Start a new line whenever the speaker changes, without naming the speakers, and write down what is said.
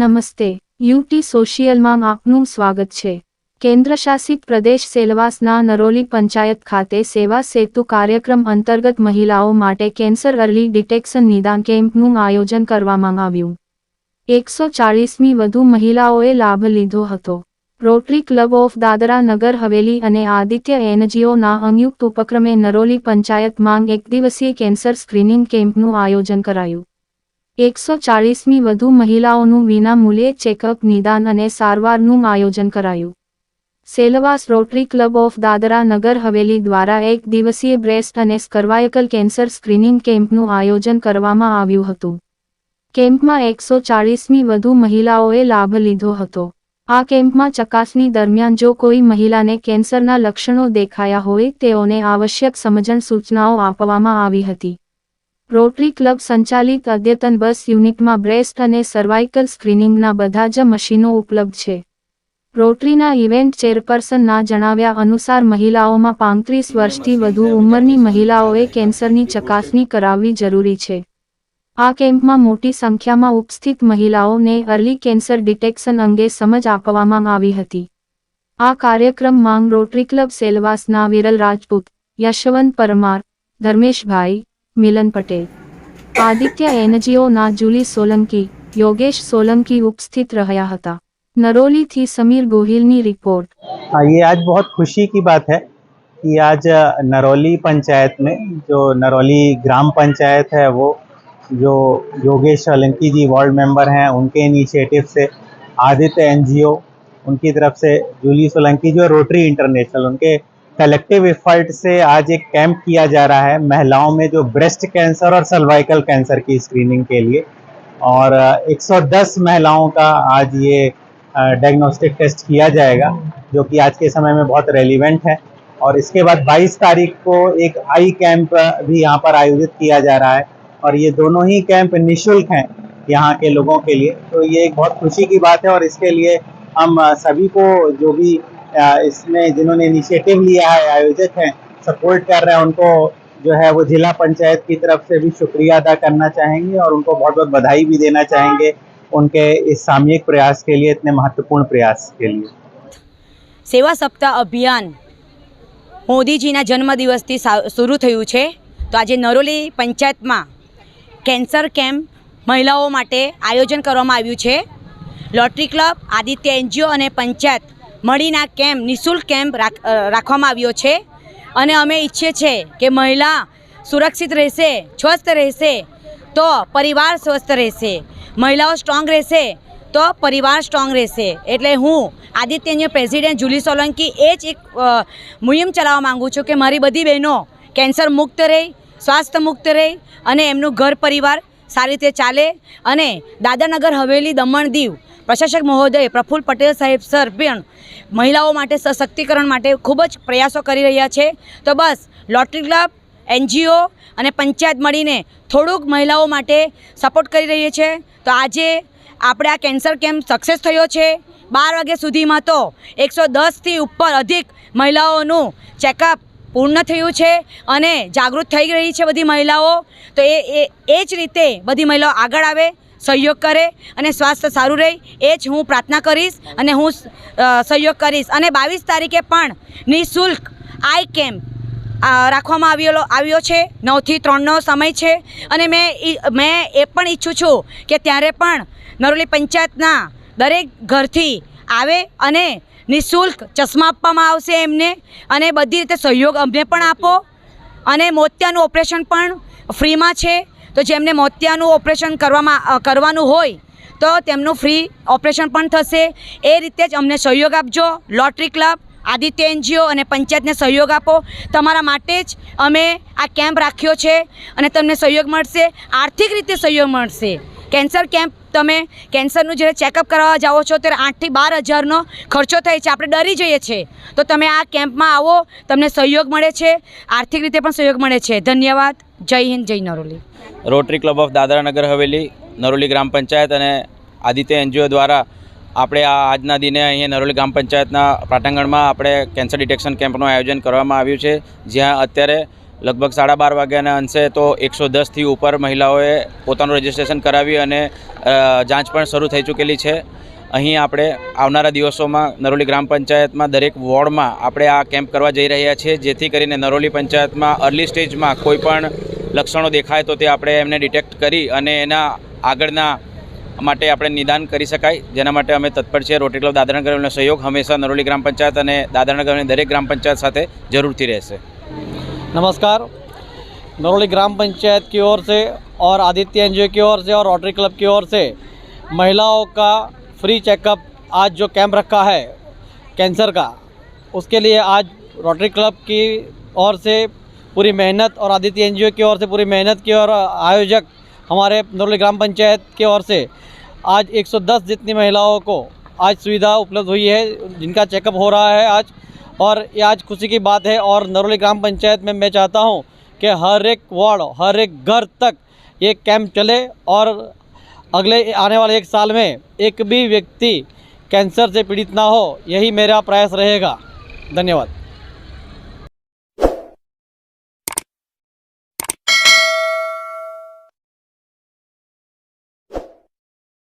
નમસ્તે. યુટી સોશિયલમાં આપનું સ્વાગત છે. કેન્દ્રશાસિત પ્રદેશ સેલવાસના નરોલી પંચાયત ખાતે સેવા સેતુ કાર્યક્રમ અંતર્ગત મહિલાઓ માટે કેન્સર અર્લી ડિટેક્શન નિદાન કેમ્પનું આયોજન કરવામાં આવ્યું. એકસો ચાળીસમી વધુ મહિલાઓએ લાભ લીધો હતો. Rotary club of Dadra Nagar Haveli અને આદિત્ય એનજીઓના સંયુક્ત ઉપક્રમે નરોલી પંચાયતમાં એક દિવસીય કેન્સર સ્ક્રીનિંગ કેમ્પનું આયોજન કરાયું. એકસો ચાળીસમી વધુ મહિલાઓનું વિનામૂલ્યે ચેકઅપ નિદાન અને સારવારનું આયોજન કરાયું. Silvassa rotary club of Dadra Nagar Haveli દ્વારા એક દિવસીય બ્રેસ્ટ અને સ્કર્વાયકલ કેન્સર સ્ક્રીનિંગ કેમ્પનું આયોજન કરવામાં આવ્યું હતું. કેમ્પમાં એકસો ચાળીસમી વધુ મહિલાઓએ લાભ લીધો હતો. આ કેમ્પમાં ચકાસણી દરમિયાન જો કોઈ મહિલાને કેન્સરના લક્ષણો દેખાયા હોય તેઓને આવશ્યક સમજણ સૂચનાઓ આપવામાં આવી હતી. રોટરી ક્લબ સંચાલિત અદ્યતન બસ યુનિટમાં બ્રેસ્ટ અને સર્વાઇકલ સ્ક્રીનિંગના બધા જ મશીનો ઉપલબ્ધ છે. રોટરીના ઇવેન્ટ ચેરપર્સનના જણાવ્યા અનુસાર મહિલાઓમાં પાંત્રીસ વર્ષથી વધુ ઉંમરની મહિલાઓએ કેન્સરની ચકાસણી કરાવવી જરૂરી છે. આ કેમ્પમાં મોટી સંખ્યામાં ઉપસ્થિત મહિલાઓને અર્લી કેન્સર ડિટેક્શન અંગે સમજ આપવામાં આવી હતી. આ કાર્યક્રમ માંગ રોટરી ક્લબ સેલવાસના વિરલ રાજપૂત, યશવંત પરમાર, ધર્મેશભાઈ મિલન પટેલ આદિત્ય એનજીઓના જુલી સોલંકી યોગેશ સોલંકી ઉપસ્થિત રહ્યા હતા નરોલીથી સમીર ગોહિલની રિપોર્ટ
हाँ ये आज बहुत खुशी की बात है कि आज अ, नरौली पंचायत में जो नरौली ग्राम पंचायत है वो जो योगेश सोलंकी जी वार्ड मेंबर हैं उनके इनिशिएटिव से आदित्य एनजीओ उनकी तरफ से जूली सोलंकी जी और रोटरी इंटरनेशनल उनके कलेक्टिव एफर्ट से आज एक कैंप किया जा रहा है महिलाओं में जो ब्रेस्ट कैंसर और सर्वाइकल कैंसर की स्क्रीनिंग के लिए। और अ, 110 महिलाओं का आज ये डायग्नोस्टिक टेस्ट किया जाएगा जो कि आज के समय में बहुत रेलिवेंट है। और इसके बाद 22 तारीख को एक आई कैंप भी यहाँ पर आयोजित किया जा रहा है। और ये दोनों ही कैंप निःशुल्क हैं यहाँ के लोगों के लिए। तो ये एक बहुत खुशी की बात है और इसके लिए हम सभी को जो भी इसमें जिन्होंने इनिशिएटिव लिया है आयोजक हैं सपोर्ट कर रहे हैं उनको जो है वो जिला पंचायत की तरफ से भी शुक्रिया अदा करना चाहेंगे और उनको बहुत बहुत बधाई भी देना चाहेंगे उनके इस सामूहिक प्रयास के लिए इतने महत्वपूर्ण प्रयास के लिए
સેવા સપ્તાહ અભિયાન મોદીજીના જન્મદિવસથી સા- શરૂ થયું છે તો આજે નરોલી પંચાયતમાં કેન્સર કેમ્પ મહિલાઓ માટે આયોજન કરવામાં આવ્યું છે લોટરી ક્લબ આદિત્ય એનજીઓ અને પંચાયત મળીને કેમ્પ, નિઃશુલ્ક કેમ્પ રાખ- રાખવામાં આવ્યો છે. અને અમે ઈચ્છીએ છીએ કે મહિલા સુરક્ષિત રહેશે, સ્વસ્થ રહેશે, તો પરિવાર સ્વસ્થ રહેશે. મહિલાઓ સ્ટ્રોંગ રહેશે, તો પરિવાર સ્ટ્રોંગ રહેશે. એટલે હું આદિત્યન્ય પ્રેસિડેન્ટ જુલી સોલંકી એ જ એક મુહિમ ચલાવવા માગું છું કે મારી બધી બહેનો કેન્સર મુક્ત રહે, સ્વાસ્થ્ય મુક્ત રહે અને એમનું ઘર પરિવાર સારી રીતે ચાલે. અને દાદાનગર હવેલી દમણ દીવ પ્રશાસક મહોદય પ્રફુલ્લ પટેલ સાહેબ, સર પણ મહિલાઓ માટે સશક્તિકરણ માટે ખૂબ જ પ્રયાસો કરી રહ્યા છે. તો બસ, લોટરી ક્લબ, એનજીઓ અને પંચાયત મળીને થોડુંક મહિલાઓ માટે સપોર્ટ કરી રહી છે. તો આજે આપણે આ કેન્સર કેમ્પ સક્સેસ થયો છે. બાર વાગ્યા સુધીમાં તો એકસો દસથી ઉપર અધિક મહિલાઓનું ચેકઅપ પૂર્ણ થયું છે અને જાગૃત થઈ રહી છે બધી મહિલાઓ. તો એ એ જ રીતે બધી મહિલાઓ આગળ આવે. સહયોગ કરે અને સ્વાસ્થ્ય સારું રહે, એ જ હું પ્રાર્થના કરીશ અને હું સહયોગ કરીશ. અને બાવીસ તારીખે પણ નિઃશુલ્ક આઈ કેમ્પ રાખવામાં આવેલો, આવ્યો છે. નવથી ત્રણનો સમય છે. અને મેં મેં એ પણ ઈચ્છું છું કે ત્યારે પણ નરોલી પંચાયતના દરેક ઘરથી આવે અને નિઃશુલ્ક ચશ્મા આપવામાં આવશે એમને અને બધી રીતે સહયોગ અમને પણ આપો. અને મોતિયાનું ઓપરેશન પણ ફ્રીમાં છે. તો જેમને મોતિયાનું ઓપરેશન કરવામાં કરવાનું હોય, તો તેમનું ફ્રી ઓપરેશન પણ થશે. એ રીતે જ અમને સહયોગ આપજો. લોટરી ક્લબ, આદિત્ય એનજીઓ અને પંચાયતને સહયોગ આપો. તમારા માટે જ અમે આ કેમ્પ રાખ્યો છે અને તમને સહયોગ મળશે. આર્થિક રીતે સહયોગ મળશે. કેન્સર કેમ્પ તમે કેન્સરનું જ્યારે ચેકઅપ કરાવવા જાઓ છો, ત્યારે આઠથી બાર હજારનો ખર્ચો થાય છે. આપણે ડરી જઈએ છીએ. તો તમે આ કેમ્પમાં આવો, તમને સહયોગ મળે છે. આર્થિક રીતે પણ સહયોગ મળે છે. ધન્યવાદ. જય હિન્દ, જય Naroli.
Rotary club of Dadra Nagar Haveli, Naroli ગ્રામ પંચાયત અને આદિત્ય એનજીઓ દ્વારા આપણે આ આજના દિને અહીંયા નરોલી ગ્રામ પંચાયતના પ્રાટાંગણમાં આપણે કેન્સર ડિટેક્શન કેમ્પનું આયોજન કરવામાં આવ્યું છે. જ્યાં અત્યારે લગભગ સાડા બાર વાગ્યાના અંશે તો એકસો દસથી ઉપર મહિલાઓએ પોતાનું રજિસ્ટ્રેશન કરાવી અને જાંચ પણ શરૂ થઈ ચૂકેલી છે. અહીં આપણે આવનારા દિવસોમાં નરોલી ગ્રામ પંચાયતમાં દરેક વોર્ડમાં આપણે આ કેમ્પ કરવા જઈ રહ્યા છીએ, જેથી કરીને નરોલી પંચાયતમાં અર્લી સ્ટેજમાં કોઈ પણ લક્ષણો દેખાય તો તે આપણે એમને ડિટેક્ટ કરી અને એના આગળના માટે આપણે નિદાન કરી શકાય. જેના માટે અમે તત્પર છીએ રોટરી ક્લબ દાદરાનગરનો સહયોગ હંમેશા નરોલી ગ્રામ પંચાયત અને દાદરાનગરની દરેક ગ્રામ પંચાયત સાથે જરૂરથી રહેશે.
नमस्कार। नरोली ग्राम पंचायत की ओर से और आदित्य एनजीओ की ओर से और रोटरी क्लब की ओर से महिलाओं का फ्री चेकअप आज जो कैंप रखा है कैंसर का, उसके लिए आज रोटरी क्लब की ओर से पूरी मेहनत और आदित्य एनजीओ की ओर से पूरी मेहनत की और आयोजक हमारे नरोली ग्राम पंचायत की ओर से आज 110 जितनी महिलाओं को आज सुविधा उपलब्ध हुई है, जिनका चेकअप हो रहा है आज। और ये आज खुशी की बात है और नरोली ग्राम पंचायत में मैं चाहता हूँ कि हर एक वार्ड, हर एक घर तक ये कैंप चले और अगले आने वाले एक साल में एक भी व्यक्ति कैंसर से पीड़ित ना हो, यही मेरा प्रयास रहेगा। धन्यवाद।